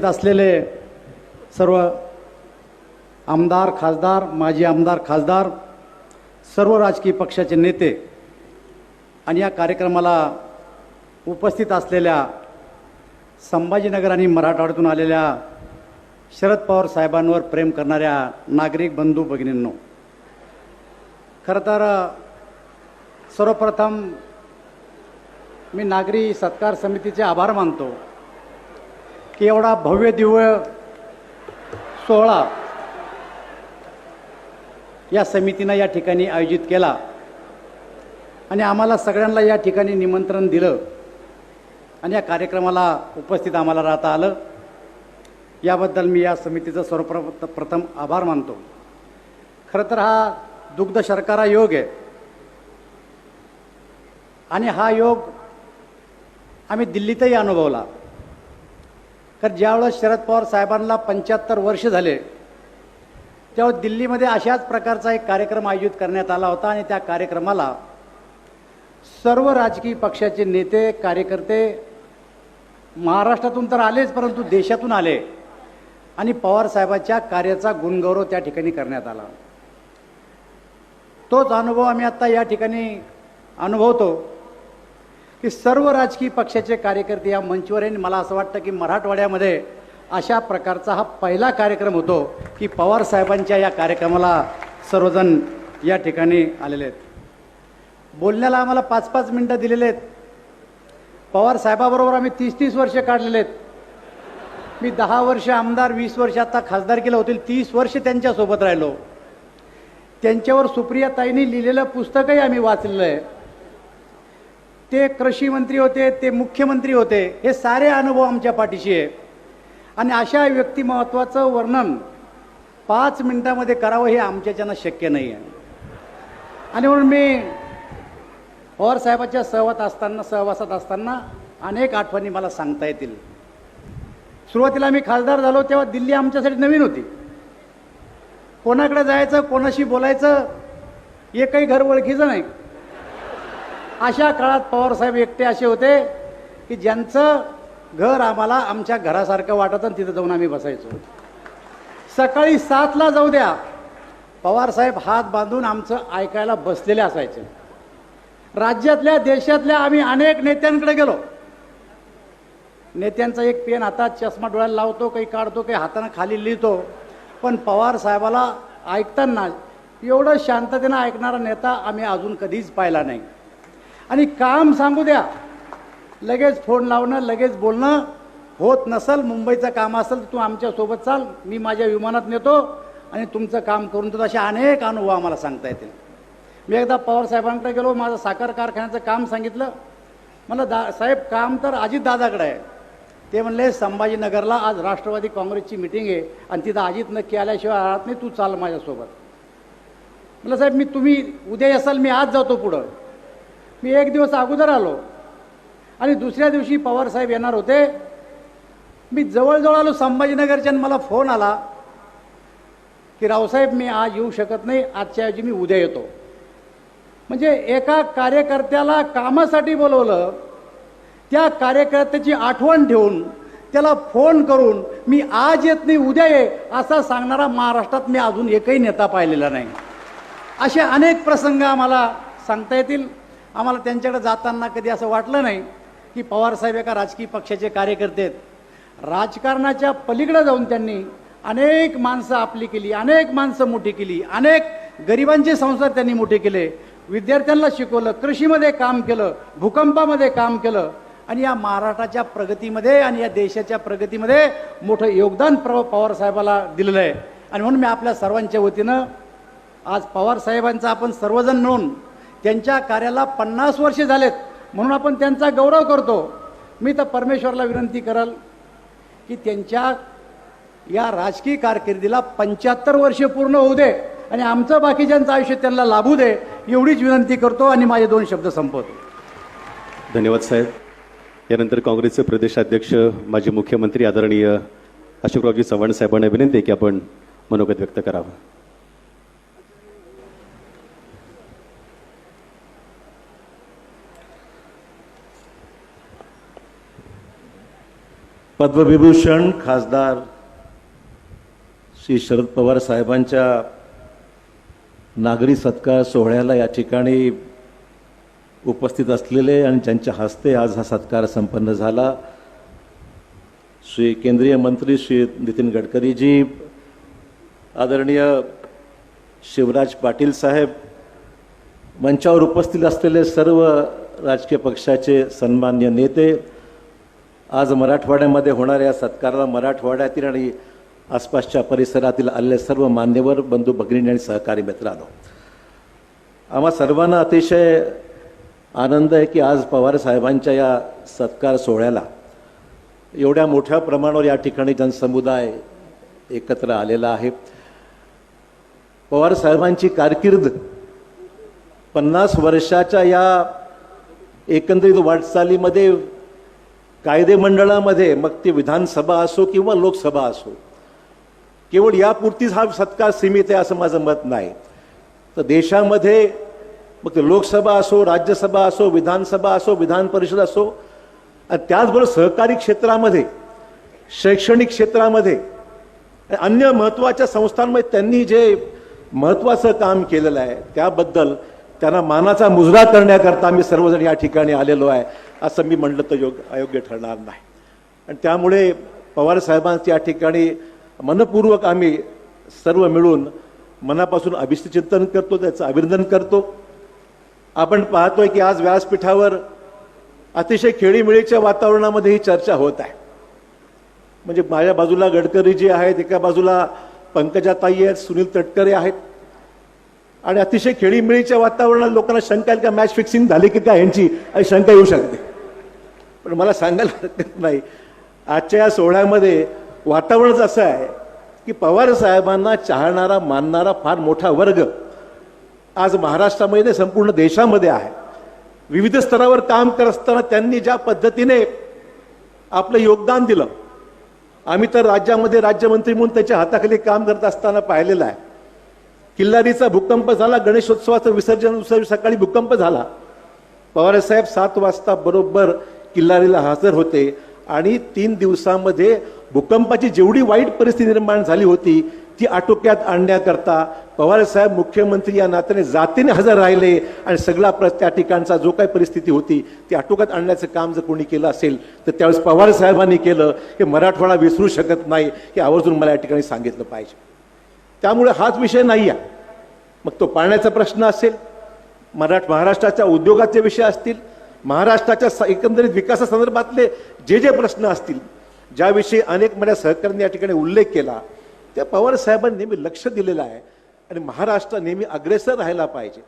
उपस्थित असलेले सर्व आमदार खासदार माजी आमदार खासदार सर्व राजकीय पक्षाचे नेते आणि या कार्यक्रमाला उपस्थित असलेल्या संभाजीनगर आणि मराठवाड्यातून आलेल्या शरद पवार साहेबांवर प्रेम करणाऱ्या नागरिक बंधू भगिनींनो खरं तर सर्वप्रथम मी नागरी सत्कार समितीचे आभार मानतो. की एवढा भव्य दिव्य सोहळा या समितीनं या ठिकाणी आयोजित केला. आणि आम्हाला सगळ्यांना या ठिकाणी निमंत्रण दिलं. आणि या कार्यक्रमाला उपस्थित आम्हाला राहता आलं. याबद्दल मी या समितीचा सर्वप्र प्रथम आभार मानतो. खरं तर हा दुग्ध शर्करा योग आहे. आणि हा योग आम्ही दिल्लीतही अनुभवला. कारण ज्यावेळेस शरद पवार साहेबांना पंच्याहत्तर वर्ष झाले तेव्हा दिल्लीमध्ये अशाच प्रकारचा एक कार्यक्रम आयोजित करण्यात आला होता आणि त्या कार्यक्रमाला सर्व राजकीय पक्षाचे नेते कार्यकर्ते महाराष्ट्रातून तर आलेच परंतु देशातून आले आणि पवारसाहेबाच्या कार्याचा गुणगौरव त्या ठिकाणी करण्यात आला. तोच अनुभव आम्ही आत्ता या ठिकाणी अनुभवतो. की सर्व राजकीय पक्षाचे कार्यकर्ते या मंचवर आहे आणि मला असं वाटतं की मराठवाड्यामध्ये अशा प्रकारचा हा पहिला कार्यक्रम होतो की पवार साहेबांच्या या कार्यक्रमाला सर्वजण या ठिकाणी आलेले आहेत. बोलण्याला आम्हाला पाच पाच मिनटं दिलेले आहेत. पवार साहेबाबरोबर आम्ही तीस तीस वर्ष काढलेले आहेत. मी दहा वर्ष आमदार वीस वर्ष आता खासदार केलं होतील तीस वर्ष त्यांच्यासोबत राहिलो. त्यांच्यावर सुप्रियाताईंनी लिहिलेलं पुस्तकही आम्ही वाचलेलं आहे. ते कृषी मंत्री होते ते मुख्यमंत्री होते हे सारे अनुभव आमच्या पाठीशी आहे. आणि अशा व्यक्तिमत्वाचं वर्णन पाच मिनिटामध्ये करावं हे आमच्याच्यानं शक्य नाही आहे आणि म्हणून मी पवार साहेबाच्या सहवात असताना सहवासात असताना अनेक आठवणी मला सांगता येतील. सुरुवातीला मी खासदार झालो तेव्हा दिल्ली आमच्यासाठी नवीन होती. कोणाकडे जायचं कोणाशी बोलायचं एकही घर ओळखीचं नाही. अशा काळात पवारसाहेब एकटे असे होते की ज्यांचं घर आम्हाला आमच्या घरासारखं वाटत आणि तिथं जाऊन आम्ही बसायचो. सकाळी सातला जाऊ द्या. पवारसाहेब हात बांधून आमचं ऐकायला बसलेले असायचे. राज्यातल्या देशातल्या आम्ही अनेक नेत्यांकडे गेलो. नेत्यांचा एक पेन हातात चष्मा डोळ्याला लावतो काही काढतो काही हातानं खाली लिहितो. पण पवार साहेबाला ऐकताना एवढं शांततेनं ऐकणारा नेता आम्ही अजून कधीच पाहिला नाही. आणि काम सांगू द्या. लगेच फोन लावणं लगेच बोलणं होत नसल मुंबईचं काम असेल तर तू आमच्यासोबत चाल. मी माझ्या विमानात नेतो आणि तुमचं काम करून देतो. असे अनेक अनुभव आम्हाला सांगता येतील. मी एकदा पवारसाहेबांकडे गेलो माझं साखर कारखान्याचं काम सांगितलं. मला दा साहेब काम तर अजित दादाकडे आहे. ते म्हणले संभाजीनगरला आज राष्ट्रवादी काँग्रेसची मिटिंग आहे आणि तिथं अजित नक्की आल्याशिवाय राहत नाही. तू चाल माझ्यासोबत. म्हटलं साहेब मी तुम्ही उद्या असाल मी आज जातो पुढं. मी एक दिवस अगोदर आलो. आणि दुसऱ्या दिवशी पवार साहेब येणार होते. मी जवळजवळ आलो संभाजीनगरच्या मला फोन आला की रावसाहेब मी आज येऊ शकत नाही आजच्या ऐवजी मी उद्या येतो. म्हणजे एका कार्यकर्त्याला कामासाठी बोलवलं त्या कार्यकर्त्याची आठवण ठेवून त्याला फोन करून मी आज येत नाही उद्या ये असा सांगणारा महाराष्ट्रात मी अजून एकही नेता पाहिलेला नाही. असे अनेक प्रसंग आम्हाला सांगता येतील. आम्हाला त्यांच्याकडे जाताना कधी असं वाटलं नाही की पवारसाहेब एका राजकीय पक्षाचे कार्यकर्ते आहेत. राजकारणाच्या पलीकडे जाऊन त्यांनी अनेक माणसं आपली केली अनेक माणसं मोठी केली अनेक गरिबांचे संसार त्यांनी मोठे केले. विद्यार्थ्यांना शिकवलं कृषीमध्ये काम केलं भूकंपामध्ये काम केलं. आणि या महाराष्ट्राच्या प्रगतीमध्ये आणि या देशाच्या प्रगतीमध्ये मोठं योगदान प्र पवारसाहेबाला दिलेलं आहे. आणि म्हणून मी आपल्या सर्वांच्या वतीनं आज पवारसाहेबांचा आपण सर्वजण मिळून त्यांच्या कार्याला पन्नास वर्षे झालेत. म्हणून आपण त्यांचा गौरव करतो. मी तर परमेश्वरला विनंती कराल की त्यांच्या या राजकीय कारकिर्दीला पंच्याहत्तर वर्षे पूर्ण होऊ दे आणि आमचं बाकीच्यांचं आयुष्य त्यांना लाभू दे एवढीच विनंती करतो आणि माझे दोन शब्द संपवतो. धन्यवाद साहेब. यानंतर काँग्रेसचे प्रदेशाध्यक्ष माजी मुख्यमंत्री आदरणीय अशोकरावजी चव्हाण साहेबांना विनंती आहे की आपण मनोगत व्यक्त करावं. पद्मविभूषण खासदार श्री शरद पवार साहेबांच्या नागरी सत्कार सोहळ्याला या ठिकाणी उपस्थित असलेले आणि ज्यांच्या हस्ते आज हा सत्कार संपन्न झाला. श्री केंद्रीय मंत्री श्री नितीन गडकरीजी आदरणीय शिवराज पाटील साहेब मंचावर उपस्थित असलेले सर्व राजकीय पक्षाचे सन्मान्य नेते आज मराठवाड्यामध्ये होणाऱ्या या सत्काराला मराठवाड्यातील आणि आसपासच्या परिसरातील आलेले सर्व मान्यवर बंधू भगिनी आणि सहकारी मित्रांनो आम्हा सर्वांना अतिशय आनंद आहे की आज पवार साहेबांच्या या सत्कार सोहळ्याला एवढ्या मोठ्या प्रमाणावर या ठिकाणी जनसमुदाय एकत्र आलेला आहे. पवार साहेबांची कारकीर्द पन्नास वर्षाच्या या एकंदरीत वाटचालीमध्ये कायदे मंडळामध्ये मग ती विधानसभा असो किंवा लोकसभा असो केवळ यापुरतीच हा सत्कार सीमित आहे असं माझं मत नाही. तर देशामध्ये मग ते लोकसभा असो राज्यसभा असो विधानसभा असो विधान परिषद असो आणि त्याचबरोबर सहकारी क्षेत्रामध्ये शैक्षणिक क्षेत्रामध्ये अन्य महत्त्वाच्या संस्थांमध्ये त्यांनी जे महत्त्वाचं काम केलेलं आहे त्याबद्दल त्यांना मानाचा मुजरा करण्याकरता आम्ही सर्वजण या ठिकाणी आलेलो आहे असं मी म्हणलं तर योग अयोग्य ठरणार नाही. आणि त्यामुळे पवारसाहेबांचं या ठिकाणी मनपूर्वक आम्ही सर्व मिळून मनापासून अभिष्टचिंतन करतो त्याचं अभिनंदन करतो. आपण पाहतोय की आज व्यासपीठावर अतिशय खेळीमेळीच्या वातावरणामध्ये ही चर्चा होत आहे. म्हणजे माझ्या बाजूला गडकरी जी आहेत एका बाजूला पंकजाताई आहेत सुनील तटकरे आहेत. आणि अतिशय खेळीमेळीच्या वातावरणात लोकांना शंका येईल का मॅच फिक्सिंग झाली की काय यांची अशी शंका येऊ शकते. पण मला सांगायला हरकत नाही. आजच्या या सोहळ्यामध्ये वातावरणच असं आहे की पवार साहेबांना चाहणारा मानणारा फार मोठा वर्ग आज महाराष्ट्रामध्ये नाही, संपूर्ण देशामध्ये आहे. विविध स्तरावर काम करत असताना त्यांनी ज्या पद्धतीने आपलं योगदान दिलं आम्ही तर राज्यामध्ये राज्यमंत्री म्हणून त्याच्या हाताखाली काम करत असताना पाहिलेलं आहे. किल्लारीचा भूकंप झाला गणेशोत्सवाचं विसर्जन उत्सव सकाळी भूकंप झाला. पवारसाहेब सात वाजता बरोबर किल्लारीला हजर होते आणि तीन दिवसामध्ये भूकंपाची जेवढी वाईट परिस्थिती निर्माण झाली होती ती आटोक्यात आणण्याकरता पवारसाहेब मुख्यमंत्री या नात्याने जातीने हजर राहिले आणि सगळा प्र त्या ठिकाणचा जो काही परिस्थिती होती ती आटोक्यात आणण्याचं काम जर कोणी केलं असेल तर त्यावेळेस पवार साहेबांनी केलं हे मराठवाडा विसरू शकत नाही हे आवर्जून मला या ठिकाणी सांगितलं पाहिजे. त्यामुळे हाच विषय नाही आहे मग तो पाण्याचा प्रश्न असेल मराठ महाराष्ट्राच्या उद्योगाचे विषय असतील महाराष्ट्राच्या एकंदरीत विकासासंदर्भातले जे जे प्रश्न असतील ज्याविषयी अनेक माझ्या सहकाऱ्यांनी या ठिकाणी उल्लेख केला त्या पवार साहेबांनी नेहमी लक्ष दिलेलं आहे. आणि महाराष्ट्र नेहमी अग्रेसर राहायला पाहिजे.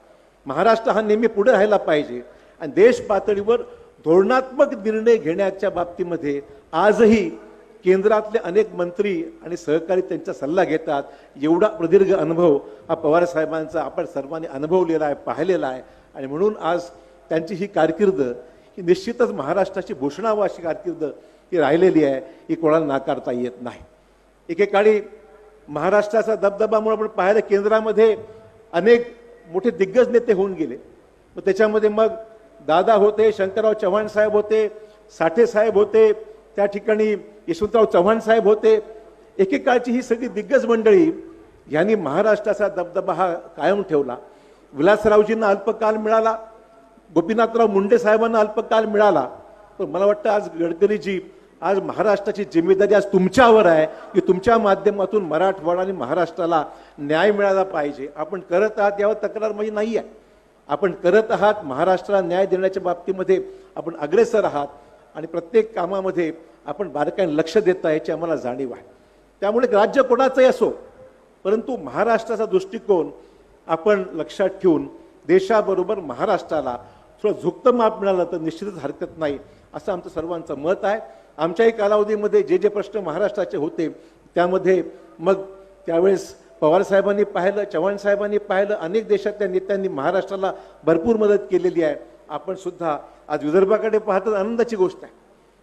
महाराष्ट्र हा नेहमी पुढे राहायला पाहिजे. आणि देश पातळीवर धोरणात्मक निर्णय घेण्याच्या बाबतीमध्ये आजही केंद्रातले अनेक मंत्री आणि सहकारी त्यांचा सल्ला घेतात. एवढा प्रदीर्घ अनुभव हा पवार साहेबांचा आपण सर्वांनी अनुभवलेला आहे पाहिलेला आहे. आणि म्हणून आज त्यांची ही कारकीर्द ही निश्चितच महाराष्ट्राची भूषणावं अशी कारकीर्द ही राहिलेली आहे ही कोणाला नाकारता येत नाही. एकेकाळी महाराष्ट्राचा दबदबामुळे आपण पाहिलं केंद्रामध्ये अनेक मोठे दिग्गज नेते होऊन गेले. मग त्याच्यामध्ये मग दादा होते शंकरराव चव्हाण साहेब होते साठे साहेब होते त्या ठिकाणी यशवंतराव चव्हाण साहेब होते. एकेकाळची ही सगळी दिग्गज मंडळी यांनी महाराष्ट्राचा दबदबा हा कायम ठेवला. विलासरावजींना अल्पकाल मिळाला. गोपीनाथराव मुंडे साहेबांना अल्पकाल मिळाला. पण मला वाटतं आज गडकरीजी आज महाराष्ट्राची जिम्मेदारी आज तुमच्यावर आहे की तुमच्या माध्यमातून मराठवाडा आणि महाराष्ट्राला न्याय मिळाला पाहिजे. आपण करत आहात यावर तक्रार माझी नाही आहे. आपण करत आहात महाराष्ट्राला न्याय देण्याच्या बाबतीमध्ये आपण अग्रेसर आहात आणि प्रत्येक कामामध्ये आपण बारकाईने लक्ष देता याची आम्हाला जाणीव आहे. त्यामुळे राज्य कोणाचंही असो परंतु महाराष्ट्राचा दृष्टिकोन आपण लक्षात ठेवून देशाबरोबर महाराष्ट्राला थोडं झुकतं माप मिळालं तर निश्चितच हरकत नाही असं आमचं सर्वांचं मत आहे. आमच्याही कालावधीमध्ये जे जे प्रश्न महाराष्ट्राचे होते त्यामध्ये मग त्यावेळेस पवार साहेबांनी पाहिलं चव्हाण साहेबांनी पाहिलं अनेक देशातल्या नेत्यांनी महाराष्ट्राला भरपूर मदत केलेली आहे. आपण सुद्धा आज विदर्भाकडे पाहतात आनंदाची गोष्ट आहे.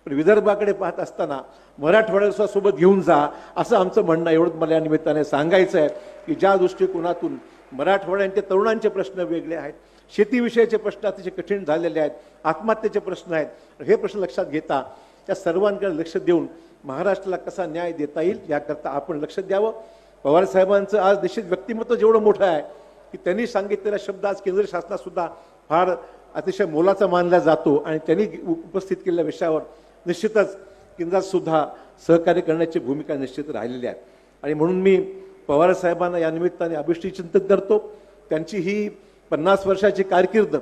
पण विदर्भाकडे पाहत असताना मराठवाड्याला सोबत घेऊन जा असं आमचं म्हणणं एवढंच मला या निमित्ताने सांगायचं आहे की ज्या दृष्टिकोनातून मराठवाड्यांचे तरुणांचे प्रश्न वेगळे आहेत शेतीविषयीचे प्रश्न अतिशय कठीण झालेले आहेत आत्महत्येचे प्रश्न आहेत. हे प्रश्न लक्षात घेता त्या सर्वांकडे लक्ष देऊन महाराष्ट्राला कसा न्याय देता येईल याकरता आपण लक्ष द्यावं. पवारसाहेबांचं आज निश्चित व्यक्तिमत्व जेवढं मोठं आहे की त्यांनी सांगितलेला शब्द आज केंद्र शासनातसुद्धा फार अतिशय मोलाचा मानला जातो आणि त्यांनी उपस्थित केलेल्या विषयावर निश्चितच केंद्रातसुद्धा सहकार्य करण्याची भूमिका निश्चित राहिलेली आहे. आणि म्हणून मी पवारसाहेबांना या निमित्ताने अभिष्टी चिंतन करतो. त्यांची ही पन्नास वर्षाची कारकीर्द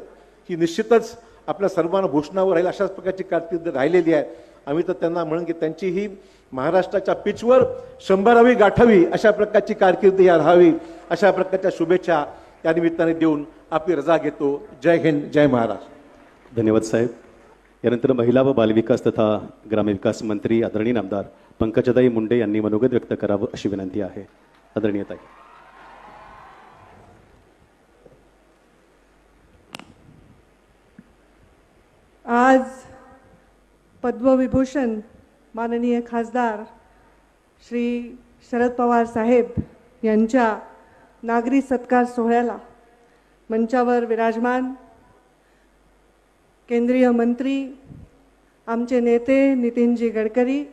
ही निश्चितच आपल्या सर्वांना भूषणावर राहील अशाच प्रकारची कारकीर्द राहिलेली आहे. आम्ही तर त्यांना म्हणून की त्यांची ही महाराष्ट्राच्या पिचवर शंभरावी गाठावी अशा प्रकारची कारकीर्द या राहावी अशा प्रकारच्या शुभेच्छा त्या निमित्ताने देऊन आपली रजा घेतो. जय हिंद जय महाराष्ट्र. धन्यवाद साहेब. यानंतर महिला व बालविकास तथा ग्रामविकास मंत्री आदरणीय आमदार पंकजाताई मुंडे यांनी मनोगत व्यक्त करावं अशी विनंती आहे. आदरणीय ताई. आज पद्मविभूषण माननीय खासदार श्री शरद पवार साहेब यांच्या नागरी सत्कार सोहळ्याला मंचावर विराजमान केंद्रीय मंत्री आमचे नेते नितीनजी गडकरी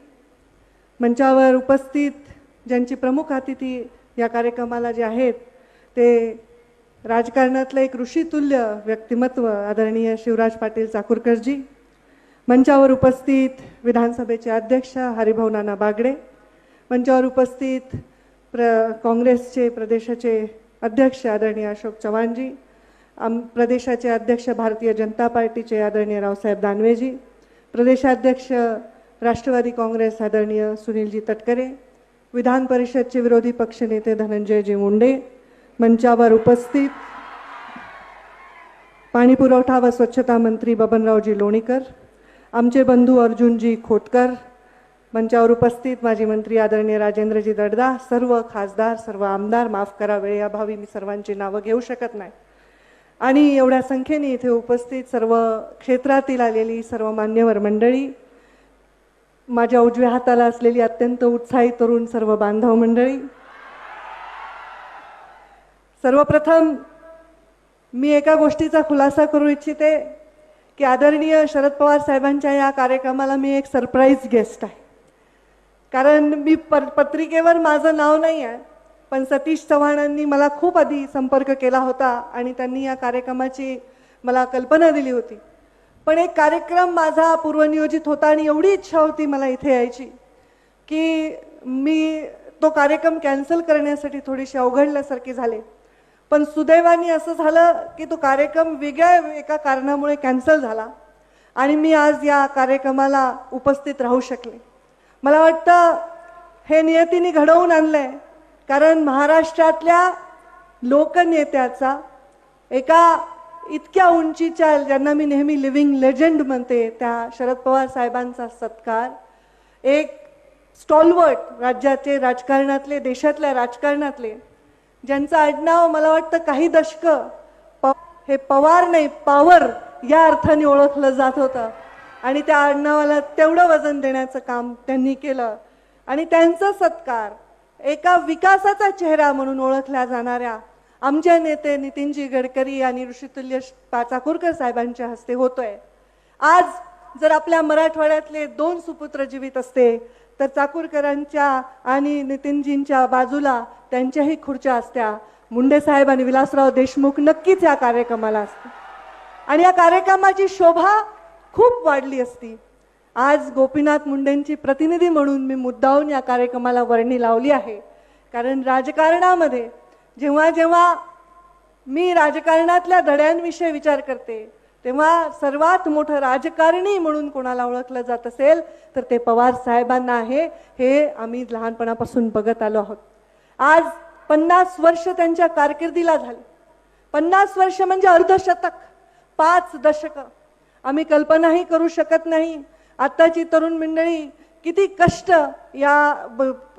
मंचावर उपस्थित ज्यांची प्रमुख अतिथी या कार्यक्रमाला जे आहेत ते राजकारणातलं एक ऋषितुल्य व्यक्तिमत्व आदरणीय शिवराज पाटील चाकूरकरजी मंचावर उपस्थित विधानसभेचे अध्यक्ष हरिभाऊ नाना बागडे मंचावर उपस्थित प्र काँग्रेसचे प्रदेशाचे अध्यक्ष आदरणीय अशोक चव्हाणजी आम प्रदेशाचे अध्यक्ष भारतीय जनता पार्टीचे आदरणीय रावसाहेब दानवेजी प्रदेशाध्यक्ष राष्ट्रवादी काँग्रेस आदरणीय सुनीलजी तटकरे विधान परिषदचे विरोधी पक्षनेते धनंजयजी मुंडे मंचावर उपस्थित पाणी पुरवठा व स्वच्छता मंत्री बबनरावजी लोणीकर आमचे बंधू अर्जुनजी खोटकर मंचावर उपस्थित माजी मंत्री आदरणीय राजेंद्रजी दडदा सर्व खासदार सर्व आमदार माफ करा वेळेअभावी मी सर्वांची नावं घेऊ शकत नाही. आणि एवढ्या संख्येने इथे उपस्थित सर्व क्षेत्रातील आलेली सर्व मान्यवर मंडळी माझ्या उजव्या हाताला असलेली अत्यंत उत्साही तरुण सर्व बांधव मंडळी सर्वप्रथम मी एका गोष्टीचा खुलासा करू इच्छिते की आदरणीय शरद पवार साहेबांच्या या कार्यक्रमाला मी एक सरप्राईज गेस्ट आहे. कारण मी प पत्रिकेवर माझं नाव नाही आहे पण सतीश चव्हाणांनी मला खूप आधी संपर्क केला होता आणि त्यांनी या कार्यक्रमाची मला कल्पना दिली होती. पण एक कार्यक्रम माझा पूर्वनियोजित होता आणि एवढी इच्छा होती मला इथे यायची की मी तो कार्यक्रम कॅन्सल करण्यासाठी थोडीशी अवघडल्यासारखी झाले. पण सुदैवाने असं झालं की तो कार्यक्रम वेगळ्या एका कारणामुळे कॅन्सल झाला आणि मी आज या कार्यक्रमाला उपस्थित राहू शकले. मला वाटतं हे नियतीने घडवून आणलं आहे कारण महाराष्ट्रातल्या लोकनेत्याचा एका इतक्या उंचीच्या ज्यांना मी नेहमी लिव्हिंग लेजंड म्हणते त्या शरद पवार साहेबांचा सत्कार एक स्टॉलवर्ट राज्याचे राजकारणातले देशातल्या राजकारणातले ज्यांचं आडनाव मला वाटतं काही दशक प हे पवार नाही पावर या अर्थाने ओळखलं जात होतं. आणि त्या आडनावाला तेवढं वजन देण्याचं काम त्यांनी केलं. आणि त्यांचा सत्कार एका विकासाचा चेहरा म्हणून ओळखल्या जाणाऱ्या आमच्या नेते नितीनजी गडकरी आणि ऋषितुल्य चाकूरकर साहेबांच्या हस्ते होतोय. आज जर आपल्या मराठवाड्यातले दोन सुपुत्र जीवित असते तर चाकूरकरांच्या आणि नितीनजींच्या बाजूला त्यांच्याही खुर्च्या असत्या. मुंडे साहेब आणि विलासराव देशमुख नक्कीच या कार्यक्रमाला असते आणि या कार्यक्रमाची शोभा खूप वाढली असती. आज गोपीनाथ मुंडेंची प्रतिनिधी म्हणून मी मुद्दाहून या कार्यक्रमाला वर्णी लावली आहे. कारण राजकारणामध्ये जेव्हा जेव्हा मी राजकारणातल्या धड्यांविषयी विचार करते तेव्हा सर्वात मोठं राजकारणी म्हणून कोणाला ओळखलं जात असेल तर ते पवार साहेबांना आहे. हे आम्ही लहानपणापासून बघत आलो आहोत. आज पन्नास वर्ष त्यांच्या कारकिर्दीला झाली. पन्नास वर्ष म्हणजे अर्धशतक पाच दशकं. आम्ही कल्पनाही करू शकत नाही. आत्ताची तरुण मंडळी किती कष्ट या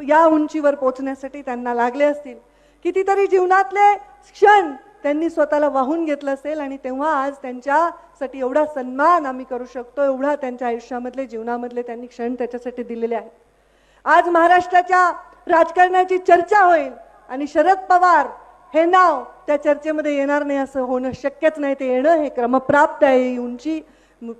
या उंचीवर पोचण्यासाठी त्यांना लागले असतील. कितीतरी जीवनातले क्षण त्यांनी स्वतःला वाहून घेतलं असेल आणि तेव्हा आज त्यांच्यासाठी एवढा सन्मान आम्ही करू शकतो एवढा त्यांच्या आयुष्यामधले जीवनामधले त्यांनी क्षण त्याच्यासाठी दिलेले आहेत. आज महाराष्ट्राच्या राजकारणाची चर्चा होईल आणि शरद पवार हे नाव त्या चर्चेमध्ये येणार नाही असं होणं शक्यच नाही ते येणं हे क्रमप्राप्त आहे ही उंची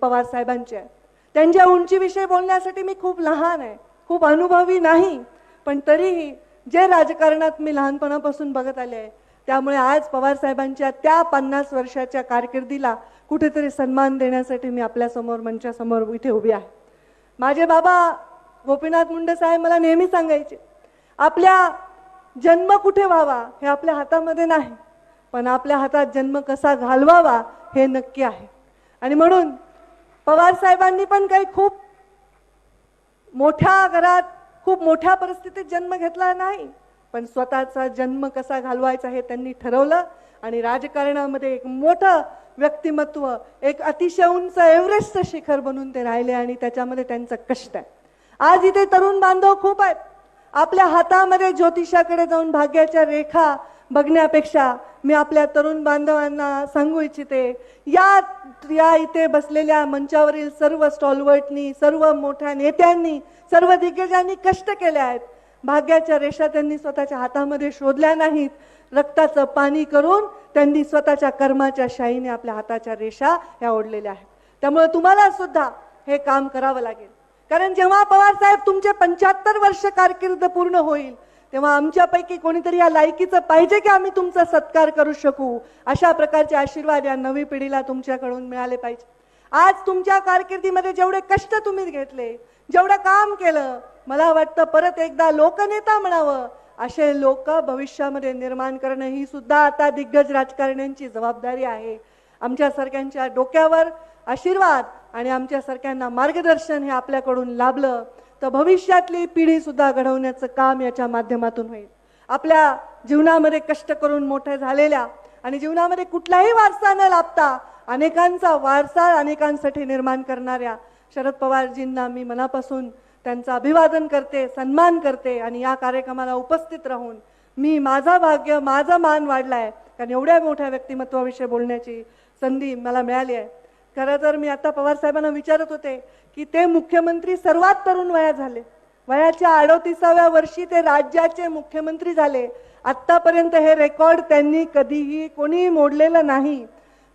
पवार साहेबांची आहे. त्यांच्या उंचीविषयी बोलण्यासाठी मी खूप लहान आहे खूप अनुभवी नाही पण तरीही जे राजकारणात मी लहानपणापासून बघत आले आहे त्यामुळे आज पवार साहेबांच्या त्या पन्नास वर्षाच्या कारकिर्दीला कुठेतरी सन्मान देण्यासाठी मी आपल्यासमोर मंचासमोर इथे उभी आहे. माझे बाबा गोपीनाथ मुंडे साहेब मला नेहमी सांगायचे आपल्या जन्म कुठे व्हावा हे आपल्या हातामध्ये नाही पण आपल्या हातात जन्म कसा घालवावा हे नक्की आहे. आणि म्हणून पवार साहेबांनी पण काही खूप मोठ्या घरात खूप मोठ्या परिस्थितीत जन्म घेतला नाही. पण स्वतःचा जन्म कसा घालवायचा हे त्यांनी ठरवलं आणि राजकारणामध्ये एक मोठं व्यक्तिमत्व एक अतिशय उंच एव्हरेस्ट शिखर बनून ते राहिले आणि त्याच्यामध्ये त्यांचं कष्ट आहे. आज इथे तरुण बांधव खूप आहेत. आपल्या हातामध्ये ज्योतिषाकडे जाऊन भाग्याच्या रेखा बघण्यापेक्षा मी आपल्या तरुण बांधवांना सांगू इच्छिते या या इथे बसलेल्या मंचावरील सर्व स्टॉलवर्टनी सर्व मोठ्या नेत्यांनी सर्व दिग्गजांनी कष्ट केले आहेत. भाग्याच्या रेषा त्यांनी स्वतःच्या हातामध्ये शोधल्या नाहीत. रक्ताचं पाणी करून त्यांनी स्वतःच्या कर्माच्या शाईने आपल्या हाताच्या रेषा ह्या ओढलेल्या आहेत. त्यामुळे तुम्हाला सुद्धा हे काम करावं लागेल. कारण जेव्हा पवार साहेब तुमचे पंच्याहत्तर वर्ष कारकीर्द पूर्ण होईल तेव्हा आमच्यापैकी कोणीतरी या लायकीचं पाहिजे की आम्ही तुमचा सत्कार करू शकू? अशा प्रकारचे आशीर्वाद या नवी पिढीला तुमच्याकडून मिळाले पाहिजे. आज तुमच्या कारकिर्दीमध्ये जेवढे कष्ट तुम्ही घेतले जेवढं काम केलं मला वाटतं परत एकदा लोकनेता म्हणावं असे लोक भविष्यामध्ये निर्माण करणं ही सुद्धा आता दिग्गज राजकारण्यांची जबाबदारी आहे. आमच्यासारख्यांच्या डोक्यावर आशीर्वाद आणि आमच्यासारख्यांना मार्गदर्शन हे आपल्याकडून लाभलं. तर भविष्यातली पिढी सुद्धा घडवण्याचं काम याच्या माध्यमातून होईल. आपल्या जीवनामध्ये कष्ट करून मोठ्या झालेल्या आणि जीवनामध्ये कुठलाही वारसा न लाभता अनेकांचा वारसा अनेकांसाठी निर्माण करणाऱ्या शरद पवारजींना मी मनापासून त्यांचं अभिवादन करते सन्मान करते आणि या कार्यक्रमाला उपस्थित राहून मी माझा भाग्य माझा मान वाढलाय. कारण एवढ्या मोठ्या व्यक्तिमत्वाविषयी बोलण्याची संधी मला मिळाली आहे. खरं तर मी आता पवार साहेबांना विचारत होते की ते मुख्यमंत्री सर्वात तरुण वया झाले. वयाच्या अडोतीसाव्या वर्षी ते राज्याचे मुख्यमंत्री झाले. आत्तापर्यंत हे रेकॉर्ड त्यांनी कधीही कोणीही मोडलेलं नाही.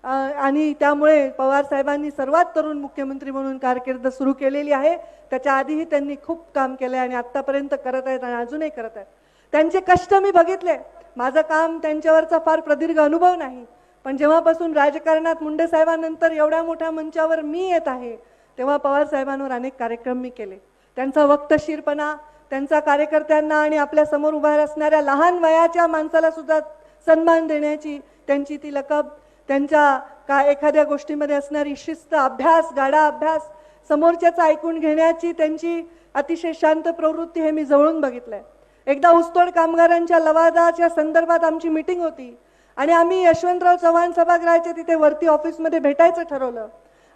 आणि त्यामुळे पवार साहेबांनी सर्वात तरुण मुख्यमंत्री म्हणून कारकीर्द सुरू केलेली आहे. त्याच्या आधीही त्यांनी खूप काम केलं आहे आणि आत्तापर्यंत करत आहेत आणि अजूनही करत आहेत. त्यांचे कष्ट मी बघितले. माझं काम त्यांच्यावरचा फार प्रदीर्घ अनुभव नाही. पण जेव्हापासून राजकारणात मुंडे साहेबांनंतर एवढ्या मोठ्या मंचावर मी येत आहे तेव्हा पवार साहेबांवर अनेक कार्यक्रम मी केले. त्यांचा वक्तशीरपणा त्यांचा कार्यकर्त्यांना आणि आपल्यासमोर उभ्या असणाऱ्या लहान वयाच्या माणसाला सुद्धा सन्मान देण्याची त्यांची ती लकब त्यांच्या का एखाद्या गोष्टीमध्ये असणारी शिस्त अभ्यास गाडा अभ्यास समोरच्याचा ऐकून घेण्याची त्यांची अतिशय शांत प्रवृत्ती हे मी जवळून बघितलंय. एकदा ऊसतोड कामगारांच्या लवादाच्या संदर्भात आमची मिटिंग होती आणि आम्ही यशवंतराव चव्हाण सभागृहाच्या तिथे वरती ऑफिसमध्ये भेटायचं ठरवलं.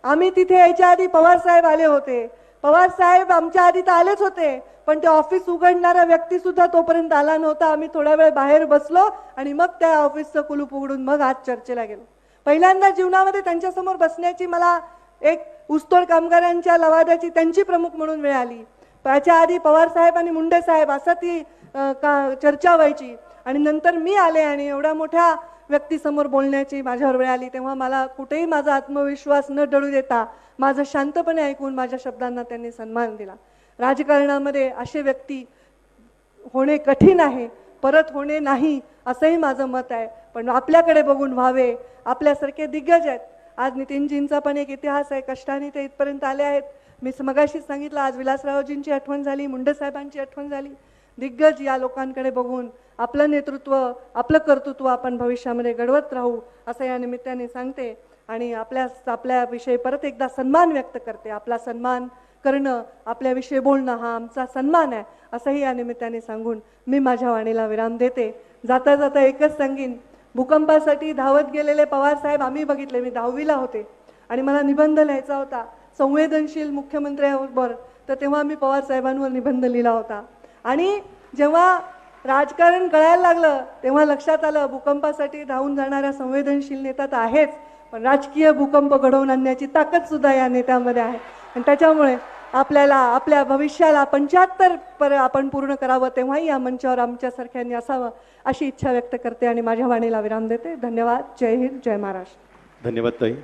आम्ही तिथे यायच्या आधी पवार साहेब आले होते. पवार साहेब आमच्या आधी तर आलेच होते. पण ते ऑफिस उघडणारा व्यक्ती सुद्धा तोपर्यंत आला नव्हता. आम्ही थोडा वेळ बाहेर बसलो आणि मग त्या ऑफिसचं कुलूप उघडून मग आज चर्चेला गेलो. पहिल्यांदा जीवनामध्ये त्यांच्यासमोर बसण्याची मला एक ऊसतोड कामगारांच्या लवादाची त्यांची प्रमुख म्हणून वेळ आली. त्याच्या आधी पवार साहेब आणि मुंडे साहेब असं ती का चर्चा व्हायची. आणि नंतर मी आले आणि एवढ्या मोठ्या व्यक्तीसमोर बोलण्याची माझ्यावर वेळ आली तेव्हा मला कुठेही माझा आत्मविश्वास न डळू देता माझं शांतपणे ऐकून माझ्या शब्दांना त्यांनी सन्मान दिला. राजकारणामध्ये असे व्यक्ती होणे कठीण आहे परत होणे नाही असंही माझं मत आहे. पण आपल्याकडे बघून व्हावे आपल्यासारखे दिग्गज आहेत. आज नितीनजींचा पण एक इतिहास आहे कष्टाने ते इथपर्यंत आले आहेत. मी मगाशीच सांगितलं आज विलासरावजींची आठवण झाली मुंडे साहेबांची आठवण झाली. दिग्गज या लोकांकडे बघून आपलं नेतृत्व आपलं कर्तृत्व आपण भविष्यामध्ये घडवत राहू असं या निमित्ताने सांगते. आणि आपल्या आपल्याविषयी परत एकदा सन्मान व्यक्त करते. आपला सन्मान करणं आपल्याविषयी बोलणं हा आमचा सन्मान आहे असंही या निमित्ताने सांगून मी माझ्या वाणीला विराम देते. जाता जाता एकच सांगीन. भूकंपासाठी धावत गेलेले पवार साहेब आम्ही बघितले. मी दहावीला होते. आणि मला निबंध लिहायचा होता. संवेदनशील मुख्यमंत्र्यांबरोबर तर तेव्हा मी पवार साहेबांवर निबंध लिहिला होता. आणि जेव्हा राजकारण कळायला लागलं तेव्हा लक्षात आलं भूकंपासाठी धावून जाणाऱ्या संवेदनशील नेता तर आहेच पण राजकीय भूकंप घडवून आणण्याची ताकद सुद्धा या नेत्यामध्ये आहे. आणि त्याच्यामुळे आपल्याला आपल्या भविष्याला पंच्याहत्तर पर आपण पूर्ण करावं तेव्हाही या मंचावर आमच्यासारख्यांनी असावं अशी इच्छा व्यक्त करते आणि माझ्या वाणीला विराम देते. धन्यवाद. जय हिंद. जय महाराष्ट्र. धन्यवाद ताई.